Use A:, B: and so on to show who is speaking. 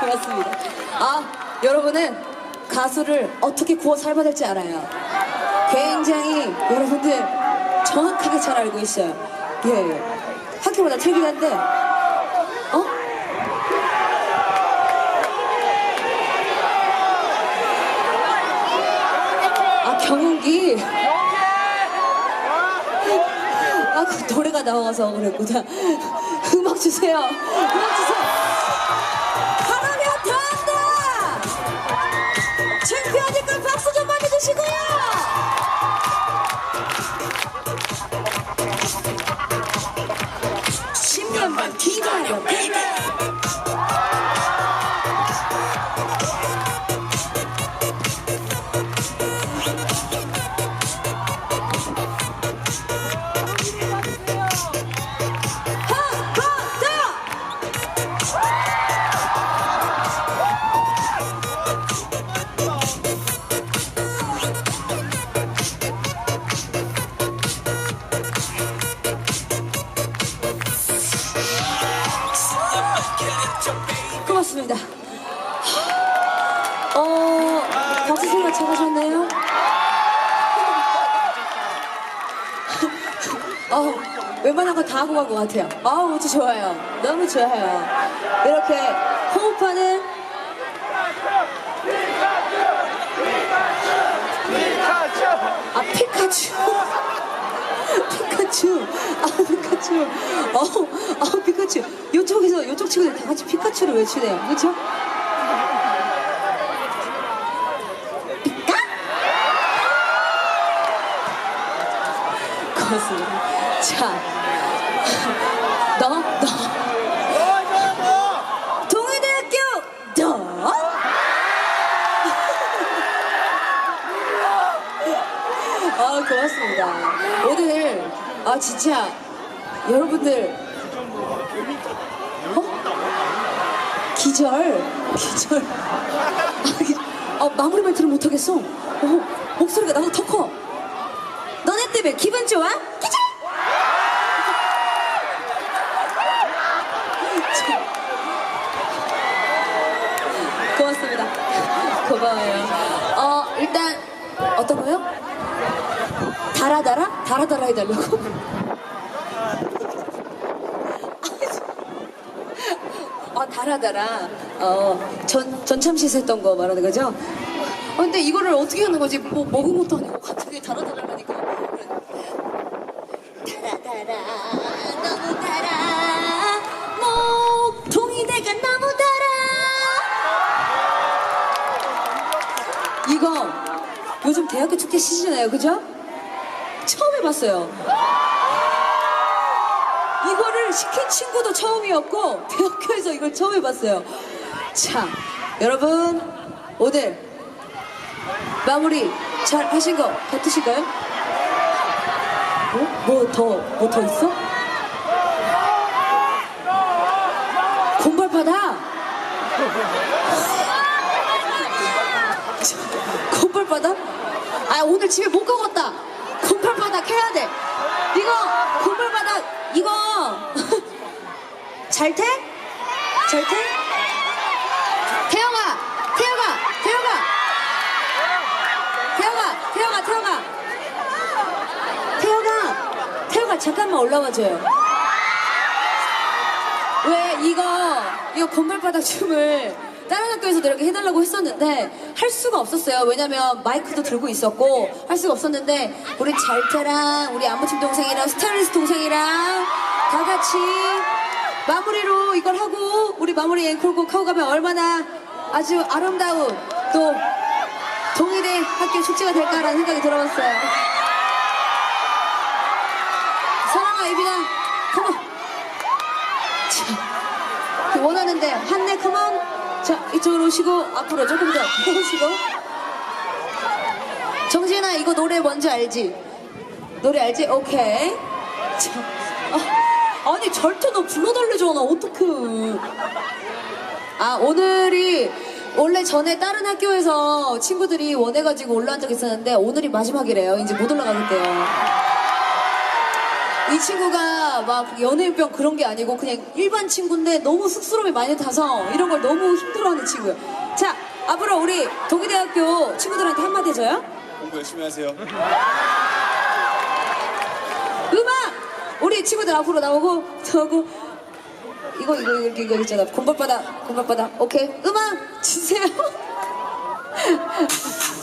A: 고맙습니다. 아, 여러분은 가수를 어떻게 구워 삶아야 될지 알아요. 굉장히 여러분들 정확하게 잘 알고 있어요. 예, 예. 학교마다 틀리긴 한데, 어? 아, 경운기. 아, 그 노래가 나와서 그랬구나. 음악 주세요. 음악 주세요. 바람이 한다! 창피하니까 고맙습니다. 어, 박수 생각 잘하셨네요. 어, 웬만한 거 다 하고 간 것 같아요. 아우, 아주 좋아요. 너무 좋아요. 이렇게 호흡하는 아, 피카츄. 피카츄. 아, 피카츄. 어우, 아, 피카츄. 요쪽에서, 요쪽 친구들 다 같이 피카츄를 외치네요. 그쵸? 피카? 고맙습니다. 자. 너, 너? 아 고맙습니다. 오늘 아 진짜 여러분들 어? 기절 기절 아, 기- 어, 마무리 멘트를 못하겠어. 어, 목소리가 나보다 더 커. 너네 때문에 기분 좋아? 기절! 고맙습니다. 고마워요. 어, 일단, 어떤 거요? 달아달아? 달아달아 해달라고? 아, 달아달아. 어, 전, 전참시에서 했던 거 말하는 거죠? 어, 근데 이거를 어떻게 하는 거지? 뭐, 먹은 것도 아니고 갑자기 달아달아 하니까. 달아달아, 너무 달아. 목통이 내가 너무 달아. 이거 요즘 대학교 축제 시즌이에요, 그죠? 처음 해봤어요. 이거를 시킨 친구도 처음이었고 대학교에서 이걸 처음 해봤어요. 자, 여러분 오늘 마무리 잘 하신 거 같으신가요? 뭐? 뭐 더, 뭐 더 있어? 곰발바다! 곰발바닥? 아 오늘 집에 못 가겠다. 곰발바닥 해야 돼. 이거 곰발바닥 이거 잘 태? 잘 태? 태영아, 태영아, 태영아, 태영아, 태영아, 태영아, 태영아, 태영아 잠깐만 올라와 줘요. 왜 이거 이거 곰발바닥 춤을 다른 학교에서도 이렇게 해달라고 했었는데 할 수가 없었어요. 왜냐면 마이크도 들고 있었고 할 수가 없었는데 우리 잘태랑 우리 안무팀 동생이랑 스타일리스트 동생이랑 다 같이 마무리로 이걸 하고 우리 마무리 앵콜곡 하고 가면 얼마나 아주 아름다운 또 동일의 학교 축제가 될까라는 생각이 들어봤어요. 사랑아 예빈아 컴온 자, 원하는데 한내 컴온 자 이쪽으로 오시고 앞으로 조금 더 오시고. 정진아 이거 노래 뭔지 알지? 노래 알지? 오케이. 자, 아, 아니 절대 너 불러달래잖아 어떡해. 아 오늘이 원래 전에 다른 학교에서 친구들이 원해가지고 올라온 적 있었는데 오늘이 마지막이래요. 이제 못 올라가겠대요 이 친구가 막 연예인병 그런 게 아니고 그냥 일반 친구인데 너무 쑥스러움이 많이 타서 이런 걸 너무 힘들어하는 친구예요. 자, 앞으로 우리 동의대학교 친구들한테 한마디 해줘요.
B: 공부 열심히 하세요.
A: 음악! 우리 친구들 앞으로 나오고 저거 이거 이거 이거 이거 있잖아 곰발바닥 곰발바닥 오케이 음악 주세요